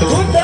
Oh,